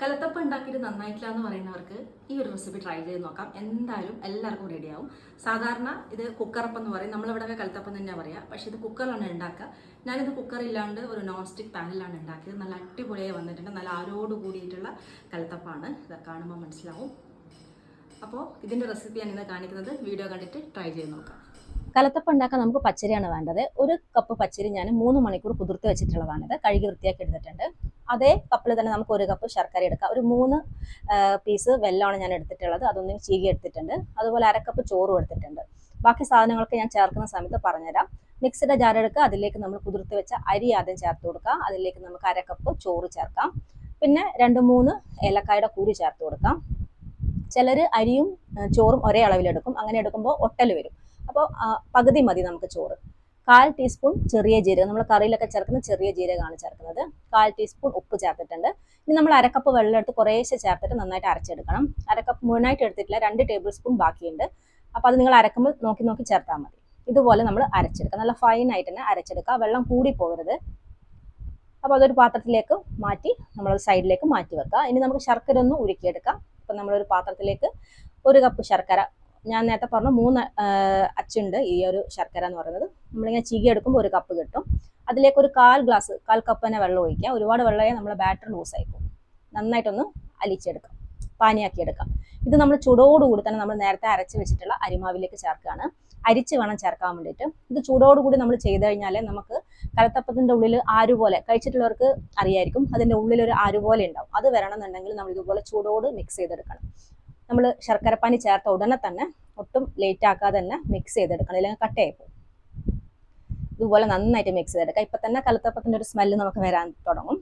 കലത്തപ്പം ഉണ്ടാക്കിയിട്ട് നന്നായിട്ടില്ല എന്ന് പറയുന്നവർക്ക് ഈ ഒരു റെസിപ്പി ട്രൈ ചെയ്ത് നോക്കാം. എന്തായാലും എല്ലാവർക്കും റെഡിയാവും സാധാരണ ഇത് കുക്കറപ്പം എന്ന് പറയും. നമ്മളിവിടെ കലത്തപ്പം തന്നെയാണ് പറയുക പക്ഷേ ഇത് കുക്കറിലാണ് ഉണ്ടാക്കുക. ഞാനിത് കുക്കറില്ലാണ്ട് ഒരു നോൺ സ്റ്റിക്ക് പാനിലാണ് ഉണ്ടാക്കിയത്. നല്ല അടിപൊളിയായി വന്നിട്ടുണ്ട്. നല്ല ആരോട് കൂടിയിട്ടുള്ള കലത്തപ്പാണ്. ഇത് കാണുമ്പോൾ മനസ്സിലാവും. അപ്പോൾ ഇതിന്റെ റെസിപ്പി ഞാൻ ഇന്ന് കാണിക്കുന്നത് വീഡിയോ കണ്ടിട്ട് ട്രൈ ചെയ്ത് നോക്കാം. കലത്തപ്പം ഉണ്ടാക്കാൻ നമുക്ക് പച്ചരിയാണ് വേണ്ടത്. ഒരു കപ്പ് പച്ചരി ഞാൻ മൂന്ന് മണിക്കൂർ കുതിർത്ത് വെച്ചിട്ടുള്ളതാണിത്. കഴുകി വൃത്തിയാക്കി എടുത്തിട്ടുണ്ട്. അതേ കപ്പിൽ തന്നെ നമുക്ക് ഒരു കപ്പ് ശർക്കര എടുക്കാം. ഒരു മൂന്ന് പീസ് വെല്ലമാണ് ഞാൻ എടുത്തിട്ടുള്ളത്. അതൊന്നും ചീകി എടുത്തിട്ടുണ്ട്. അതുപോലെ അരക്കപ്പ് ചോറും എടുത്തിട്ടുണ്ട്. ബാക്കി സാധനങ്ങളൊക്കെ ഞാൻ ചേർക്കുന്ന സമയത്ത് പറഞ്ഞുതരാം. മിക്സിയുടെ ജാർ എടുക്കുക. അതിലേക്ക് നമ്മൾ കുതിർത്ത് വെച്ച അരി ആദ്യം ചേർത്ത് കൊടുക്കുക. അതിലേക്ക് നമുക്ക് അരക്കപ്പ് ചോറ് ചേർക്കാം. പിന്നെ രണ്ട് മൂന്ന് ഏലക്കായുടെ കൂടി ചേർത്ത് കൊടുക്കാം. ചിലർ അരിയും ചോറും ഒരേ അളവിലെടുക്കും അങ്ങനെ എടുക്കുമ്പോൾ ഒട്ടൽ വരും. അപ്പോൾ പകുതി മതി നമുക്ക് ചോറ്. കാൽ ടീസ്പൂൺ ചെറിയ ജീരകം. നമ്മൾ കറിയിലൊക്കെ ചേർക്കുന്ന ചെറിയ ജീരകമാണ് ചേർക്കുന്നത്. കാൽ ടീസ്പൂൺ ഉപ്പ് ചേർത്തിട്ടുണ്ട്. ഇനി നമ്മൾ അരക്കപ്പ് വെള്ളം എടുത്ത് കുറേശ്ശെ ചേർത്തിട്ട് നന്നായിട്ട് അരച്ചെടുക്കണം. അരക്കപ്പ് മുഴുവനായിട്ട് എടുത്തിട്ടില്ല രണ്ട് ടേബിൾ സ്പൂൺ ബാക്കിയുണ്ട്. അപ്പോൾ അത് നിങ്ങൾ അരക്കുമ്പോൾ നോക്കി നോക്കി ചേർത്താൽ മതി. ഇതുപോലെ നമ്മൾ അരച്ചെടുക്കുക നല്ല ഫൈൻ ആയിട്ട് തന്നെ അരച്ചെടുക്കുക വെള്ളം കൂടി പോകരുത്. അപ്പോൾ അതൊരു പാത്രത്തിലേക്ക് മാറ്റി നമ്മൾ സൈഡിലേക്ക് മാറ്റി വെക്കുക ഇനി നമുക്ക് ശർക്കര ഒന്ന് ഉരുക്കിയെടുക്കാം. അപ്പം നമ്മളൊരു പാത്രത്തിലേക്ക് ഒരു കപ്പ് ശർക്കര ഞാൻ നേരത്തെ പറഞ്ഞു മൂന്ന് അച്ചുണ്ട് ഈ ഒരു ശർക്കര എന്ന് പറയുന്നത്. നമ്മളിങ്ങനെ ചീകി എടുക്കുമ്പോൾ ഒരു കപ്പ് കിട്ടും. അതിലേക്ക് ഒരു കാൽ ഗ്ലാസ് കാൽ കപ്പ് തന്നെ വെള്ളം ഒഴിക്കുക. ഒരുപാട് വെള്ളമായി നമ്മളെ ബാറ്റർ ലൂസായി പോകും. നന്നായിട്ടൊന്ന് അലിച്ചെടുക്കാം. പാനിയാക്കി എടുക്കാം ഇത് നമ്മൾ ചൂടോടുകൂടി തന്നെ നമ്മൾ നേരത്തെ അരച്ച് വെച്ചിട്ടുള്ള അരിമാവിലേക്ക് ചേർക്കുകയാണ്. അരിച്ച് വേണം ചേർക്കാൻ വേണ്ടിയിട്ട്. ഇത് ചൂടോടുകൂടി നമ്മൾ ചെയ്ത് കഴിഞ്ഞാൽ നമുക്ക് കലത്തപ്പത്തിന്റെ ഉള്ളിൽ ആരുപോലെ കഴിച്ചിട്ടുള്ളവർക്ക് അറിയായിരിക്കും അതിന്റെ ഉള്ളിൽ ഒരു ആരുപോലെ ഉണ്ടാവും. അത് വരണമെന്നുണ്ടെങ്കിൽ നമ്മൾ ഇതുപോലെ ചൂടോട് മിക്സ് ചെയ്തെടുക്കണം. നമ്മൾ ശർക്കരപ്പാനി ചേർത്ത ഉടനെ തന്നെ ഒട്ടും ലേറ്റ് ആക്കാതെ തന്നെ മിക്സ് ചെയ്തെടുക്കണം. അല്ലെങ്കിൽ കട്ടയായി പോകും. ഇതുപോലെ നന്നായിട്ട് മിക്സ് ചെയ്തെടുക്കാം. ഇപ്പം തന്നെ കലത്തപ്പത്തിന്റെ ഒരു സ്മെല്ല് നമുക്ക് വരാൻ തുടങ്ങും.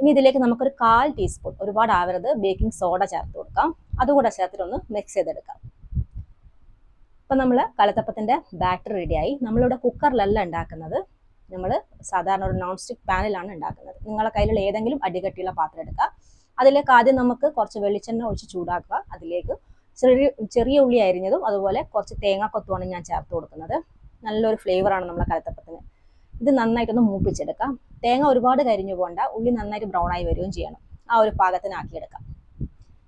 ഇനി ഇതിലേക്ക് നമുക്കൊരു കാൽ ടീസ്പൂൺ ഒരുപാട് ആവരുത്. ബേക്കിംഗ് സോഡ ചേർത്ത് കൊടുക്കാം. അതുകൂടെ ചേർത്തിട്ടൊന്ന് മിക്സ് ചെയ്തെടുക്കാം. ഇപ്പം നമ്മൾ കലത്തപ്പത്തിന്റെ ബാറ്റർ റെഡിയായി നമ്മളിവിടെ കുക്കറിലല്ല ഉണ്ടാക്കുന്നത്. നമ്മൾ സാധാരണ ഒരു നോൺ സ്റ്റിക് പാനിലാണ് ഉണ്ടാക്കുന്നത്. നിങ്ങളുടെ കയ്യിലുള്ള ഏതെങ്കിലും അടികട്ടിയുള്ള പാത്രം എടുക്കുക. അതിലേക്ക് ആദ്യം നമുക്ക് കുറച്ച് വെളിച്ചെണ്ണ ഒഴിച്ച് ചൂടാക്കുക. അതിലേക്ക് ചെറിയ ചെറിയ ഉള്ളി അരിഞ്ഞതും അതുപോലെ കുറച്ച് തേങ്ങാക്കൊത്തുമാണ് ഞാൻ ചേർത്ത് കൊടുക്കുന്നത്. നല്ലൊരു ഫ്ലേവറാണ് നമ്മളെ കലത്തപ്പത്തിന്. ഇത് നന്നായിട്ടൊന്ന് മൂപ്പിച്ചെടുക്കാം. തേങ്ങ ഒരുപാട് കരിഞ്ഞു പോകണ്ട ഉള്ളി നന്നായിട്ട് ബ്രൗൺ ആയി വരികയും ചെയ്യണം. ആ ഒരു പാകത്തിനാക്കിയെടുക്കാം.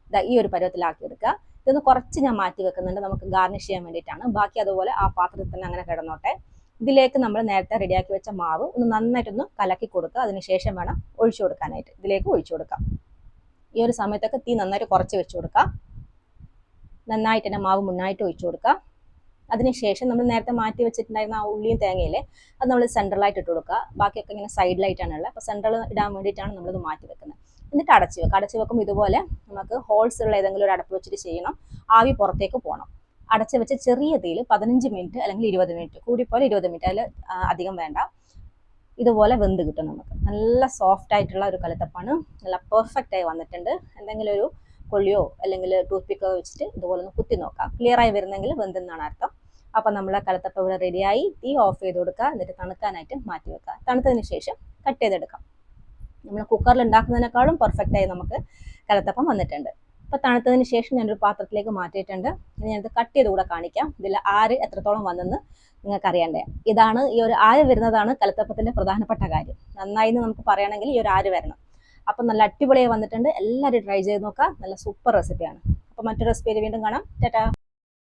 ഇതാ ഈ ഒരു പരുവത്തിലാക്കിയെടുക്കുക. ഇതൊന്ന് കുറച്ച് ഞാൻ മാറ്റി വെക്കുന്നുണ്ട്. നമുക്ക് ഗാർണിഷ് ചെയ്യാൻ വേണ്ടിയിട്ടാണ്. ബാക്കി അതുപോലെ ആ പാത്രത്തിൽ തന്നെ അങ്ങനെ കിടന്നോട്ടെ. ഇതിലേക്ക് നമ്മൾ നേരത്തെ റെഡിയാക്കി വെച്ച മാവ് ഒന്ന് നന്നായിട്ടൊന്ന് കലക്കി കൊടുക്കുക. അതിനുശേഷം വേണം ഒഴിച്ചു കൊടുക്കാനായിട്ട്. ഇതിലേക്ക് ഒഴിച്ചു കൊടുക്കാം. ഈ ഒരു സമയത്തൊക്കെ തീ നന്നായിട്ട് കുറച്ച് വെച്ച് കൊടുക്കുക നന്നായിട്ട് തന്നെ മാവ് മുന്നായിട്ട് ഒഴിച്ചു കൊടുക്കുക അതിനുശേഷം നമ്മൾ നേരത്തെ മാറ്റി വെച്ചിട്ടുണ്ടായിരുന്ന ആ ഉള്ളിയും തേങ്ങയില്ലേ അത് നമ്മൾ സെൻട്രലായിട്ട് ഇട്ട് കൊടുക്കുക. ബാക്കിയൊക്കെ ഇങ്ങനെ സൈഡിലായിട്ടാണ് ഉള്ളത്. അപ്പോൾ സെൻട്രൽ ഇടാൻ വേണ്ടിയിട്ടാണ് നമ്മളിത് മാറ്റി വെക്കുന്നത്. എന്നിട്ട് അടച്ച് വെക്കുക. അടച്ച് വെക്കുമ്പോൾ ഇതുപോലെ നമുക്ക് ഹോൾസ് ഉള്ള ഏതെങ്കിലും ഒരു അടപ്പ് വെച്ചിട്ട് ചെയ്യണം. ആവി പുറത്തേക്ക് പോകണം. അടച്ച് വെച്ച് ചെറിയ തീയിൽ പതിനഞ്ച് മിനിറ്റ് അല്ലെങ്കിൽ ഇരുപത് മിനിറ്റ് കൂടിപ്പോലെ ഇരുപത് മിനിറ്റ് അതിൽ അധികം വേണ്ട. ഇതുപോലെ വെന്ത് കിട്ടും നമുക്ക്. നല്ല സോഫ്റ്റ് ആയിട്ടുള്ള ഒരു കലത്തപ്പാണ്. നല്ല പെർഫെക്റ്റ് ആയി വന്നിട്ടുണ്ട്. എന്തെങ്കിലും ഒരു കൊള്ളിയോ അല്ലെങ്കിൽ ടൂത്ത് പിക്കോ വെച്ചിട്ട് ഇതുപോലെ ഒന്ന് കുത്തി നോക്കാം. ക്ലിയർ ആയി വരുന്നെങ്കിൽ വെന്തെന്നാണ് അർത്ഥം. അപ്പം നമ്മൾ കലത്തപ്പ ഇവിടെ റെഡിയായി തീ ഓഫ് ചെയ്ത് കൊടുക്കുക. എന്നിട്ട് തണുക്കാനായിട്ട് മാറ്റി വെക്കുക. തണുത്തതിന് ശേഷം കട്ട് ചെയ്തെടുക്കാം. നമ്മൾ കുക്കറിൽ ഉണ്ടാക്കുന്നതിനേക്കാളും പെർഫെക്റ്റ് ആയി നമുക്ക് കലത്തപ്പം വന്നിട്ടുണ്ട്. അപ്പോൾ തണുത്തതിന് ശേഷം ഞാനൊരു പാത്രത്തിലേക്ക് മാറ്റിയിട്ടുണ്ട്. ഇനി ഞാനത് കട്ട് ചെയ്ത് കൂടെ കാണിക്കാം. ഇതിൽ ആര് എത്രത്തോളം വന്നെന്ന് നിങ്ങൾക്ക് അറിയണ്ടേ ഇതാണ് ഈ ഒരു ആര് വരുന്നതാണ് കലത്തപ്പത്തിന്റെ പ്രധാനപ്പെട്ട കാര്യം. നന്നായി എന്ന് നമുക്ക് പറയണമെങ്കിൽ ഈ ഒരു ആര് വരണം. അപ്പം നല്ല അടിപൊളിയായി വന്നിട്ടുണ്ട്. എല്ലാവരും ട്രൈ ചെയ്ത് നോക്കുക നല്ല സൂപ്പർ റെസിപ്പിയാണ് അപ്പോൾ മറ്റൊരു റെസിപ്പിയിൽ വീണ്ടും കാണാം. ടാറ്റാ.